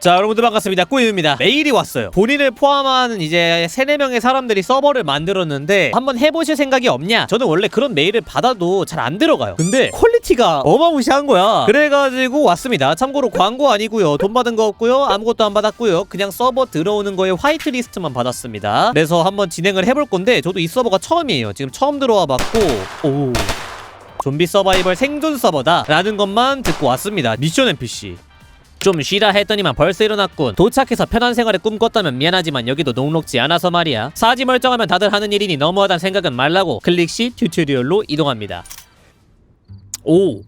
자 여러분들 반갑습니다. 꾸유입니다. 메일이 왔어요. 본인을 포함한 이제 3, 4명의 사람들이 서버를 만들었는데 한번 해보실 생각이 없냐? 저는 원래 그런 메일을 받아도 잘 안 들어가요. 근데 퀄리티가 어마무시한 거야. 그래가지고 왔습니다. 참고로 광고 아니고요. 돈 받은 거 없고요. 아무것도 안 받았고요. 그냥 서버 들어오는 거에 화이트리스트만 받았습니다. 그래서 한번 진행을 해볼 건데 저도 이 서버가 처음이에요. 지금 처음 들어와 봤고. 오. 좀비 서바이벌 생존 서버다 라는 것만 듣고 왔습니다. 미션 NPC 좀 쉬라 했더니만 벌써 일어났군. 도착해서 편한 생활을 꿈꿨다면 미안하지만 여기도 녹록지 않아서 말이야. 사지 멀쩡하면 다들 하는 일이니 너무하단 생각은 말라고. 클릭 시 튜토리얼로 이동합니다. 오.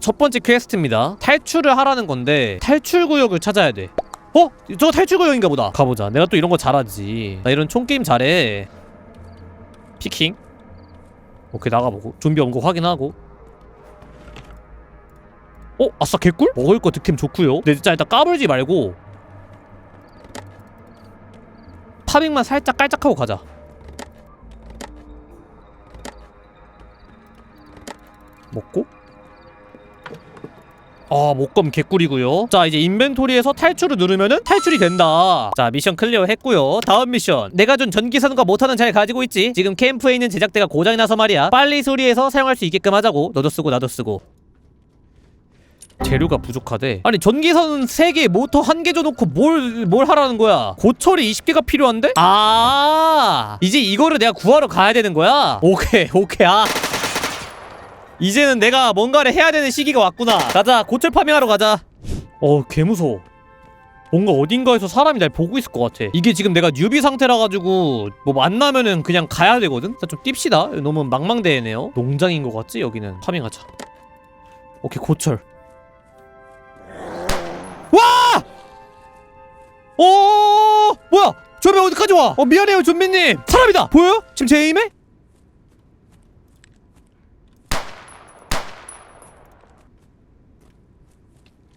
첫 번째 퀘스트입니다. 탈출을 하라는 건데 탈출 구역을 찾아야 돼 어? 저거 탈출 구역인가 보다. 가보자. 내가 또 이런 거 잘하지. 나 이런 총게임 잘해. 피킹? 오케이 나가보고. 좀비 온거 확인하고. 어? 아싸 개꿀? 먹을 거 득템 좋구요. 근데 진짜 일단 까불지 말고. 파밍만 살짝 깔짝하고 가자. 먹고 아 목검 개꿀이고요. 자 이제 인벤토리에서 탈출을 누르면은 탈출이 된다. 자 미션 클리어 했고요. 다음 미션. 내가 준 전기선과 모터는 잘 가지고 있지? 지금 캠프에 있는 제작대가 고장이 나서 말이야. 빨리 수리해서 사용할 수 있게끔 하자고. 너도 쓰고 나도 쓰고. 재료가 부족하대. 아니 전기선 3개 모터 1개 줘놓고 뭘, 뭘 하라는 거야? 고철이 20개가 필요한데? 아 이제 이거를 내가 구하러 가야 되는 거야? 오케이 오케이. 아 이제는 내가 뭔가를 해야 되는 시기가 왔구나. 가자 고철 파밍하러 가자. 어 개무서워. 뭔가 어딘가에서 사람이 날 보고 있을 것 같아. 이게 지금 내가 뉴비 상태라 가지고 뭐 만나면은 그냥 가야 되거든? 자좀 뜁시다. 너무 망망대해네요. 농장인 것 같지 여기는? 파밍하자. 오케이 고철. 와! 어 뭐야? 좀비 어디까지 와? 어 미안해요 좀비님. 사람이다. 보여요? 지금 제 에임에?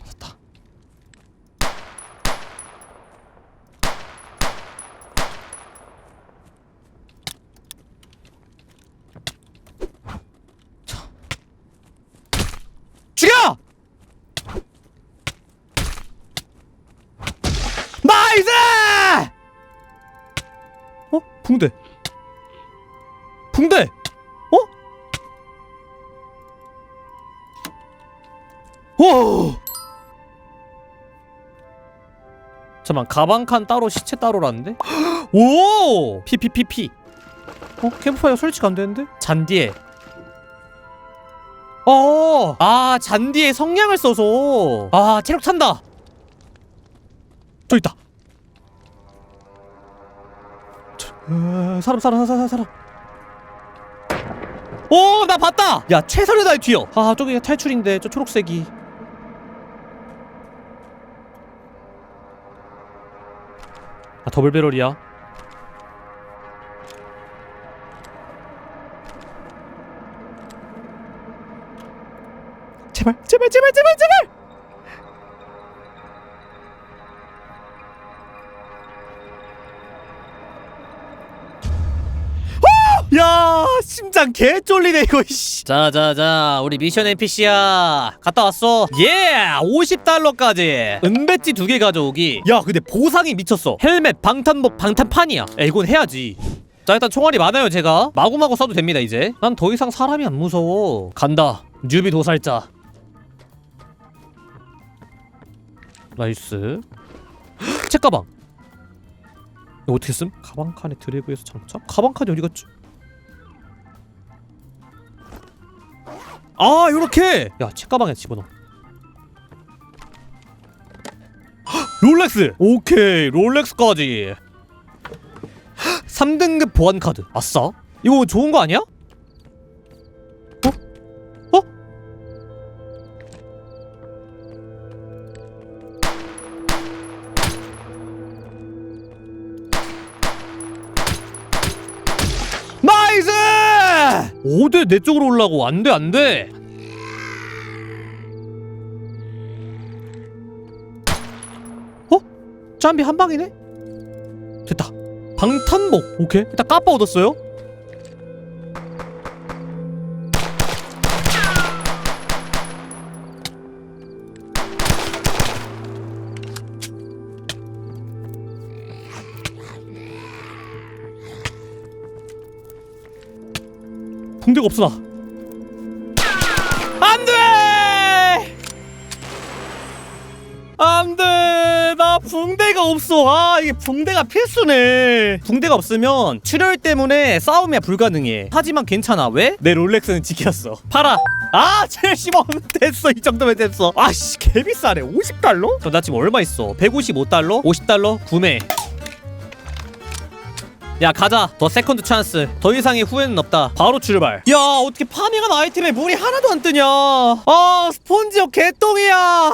맞다 자. 죽여! 나이스! 어? 붕대. 붕대. 어? 오! 잠만 가방 칸 따로 시체 따로라는데? 오! 피피피피. 어? 캠프파이어 설치가 안 되는데? 잔디에. 어! 아, 잔디에 성냥을 써서. 아, 체력 찬다. 저 있다. 어, 사람 사람 사람 사람. 오, 나 봤다. 야, 최선을 다해 튀어. 아, 저기 탈출인데 저 초록색이. 아, 더블 배럴이야. 제발, 제발, 제발, 제발, 제발. 야 심장 개 쫄리네 이거 씨. 자자자 우리 미션 NPC야. 갔다 왔어? 예 50달러까지. 은배지 두 개 가져오기. 야 근데 보상이 미쳤어. 헬멧 방탄복 방탄판이야. 야 이건 해야지. 자 일단 총알이 많아요 제가. 마구마구 써도 됩니다 이제. 난 더 이상 사람이 안 무서워. 간다. 뉴비 도살자. 나이스. 책가방. 이거 어떻게 쓴? 가방 칸에 드래그해서 장착? 가방 칸이 어디 갔지? 아 요렇게! 야 책가방에 집어넣어 헉, 롤렉스! 오케이 롤렉스까지 3등급 보안 카드 아싸 이거 좋은 거 아니야? 5대 내 쪽으로 올라고. 안 돼 안 돼. 어? 짬비 한 방이네? 됐다. 방탄복. 오케이. 일단 까빠 얻었어요 붕대가 없어 나. 안 돼! 안 돼! 나 붕대가 없어. 아 이게 붕대가 필수네. 붕대가 없으면 출혈 때문에 싸움이 불가능해. 하지만 괜찮아. 왜? 내 롤렉스는 지켰어. 팔아. 아 70원 됐어. 이 정도면 됐어. 아씨 개비싸네. 50달러? 그럼 나 지금 얼마 있어? 155달러? 50달러? 구매 야 가자. 더 세컨드 찬스. 더 이상의 후회는 없다. 바로 출발. 야 어떻게 파밍한 아이템에 물이 하나도 안 뜨냐? 아 스폰지역 개똥이야.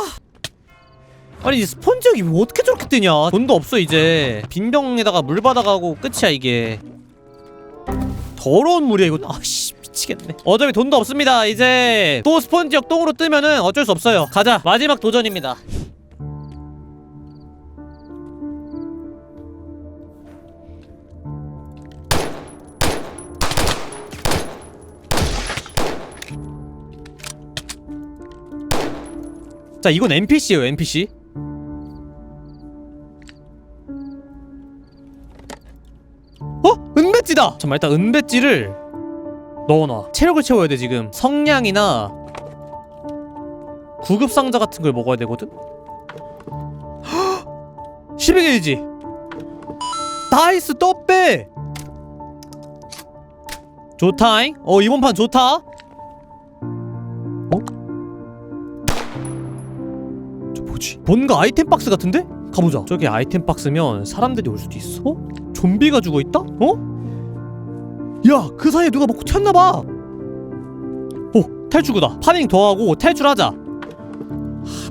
아니 이 스폰지역이 왜 어떻게 저렇게 뜨냐? 돈도 없어 이제. 빈병에다가 물 받아가고 끝이야 이게. 더러운 물이야 이거. 아씨 미치겠네. 어차피 돈도 없습니다 이제. 또 스폰지역 똥으로 뜨면은 어쩔 수 없어요. 가자. 마지막 도전입니다 자 이건 NPC예요 NPC 어? 은배지다! 잠깐만 일단 은배지를 넣어놔. 체력을 채워야 돼 지금. 성냥이나 구급상자 같은 걸 먹어야 되거든? 12게이지? 나이스 떡배 좋다잉? 어 이번 판 좋다 뭐지? 뭔가 아이템 박스 같은데? 가보자. 저기 아이템 박스면 사람들이 올 수도 있어. 어? 좀비가 죽어 있다? 어? 야, 그 사이에 누가 먹고 튀었나봐. 오, 탈출구다. 파밍 더 하고 탈출하자. 하,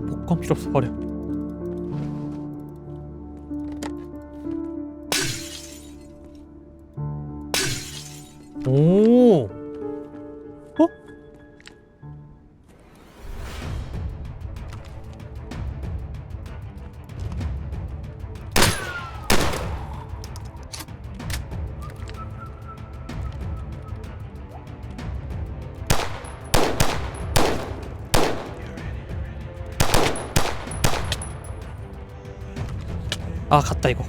복권 필요 없어 버려. 오. 아 갔다 이거.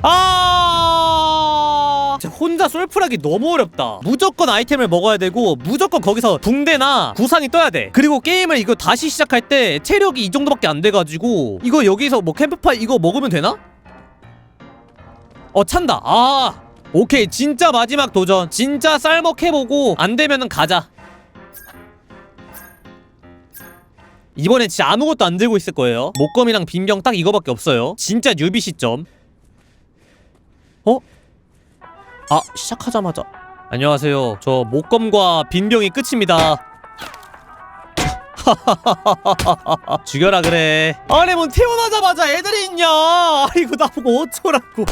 아! 혼자 솔플하기 너무 어렵다. 무조건 아이템을 먹어야 되고 무조건 거기서 붕대나 구상이 떠야 돼. 그리고 게임을 이거 다시 시작할 때 체력이 이 정도밖에 안 돼가지고 이거 여기서 뭐 캠프파이 이거 먹으면 되나? 어 찬다. 아! 오케이. 진짜 마지막 도전. 진짜 쌀먹 해보고 안 되면은 가자 이번엔 진짜 아무것도 안 들고 있을 거예요. 목검이랑 빈병 딱 이거밖에 없어요. 진짜 뉴비 시점. 어? 아 시작하자마자 안녕하세요. 저 목검과 빈병이 끝입니다. 죽여라 그래. 아니 뭐 태어나자마자 애들이 있냐? 아이고 나보고 어쩌라고.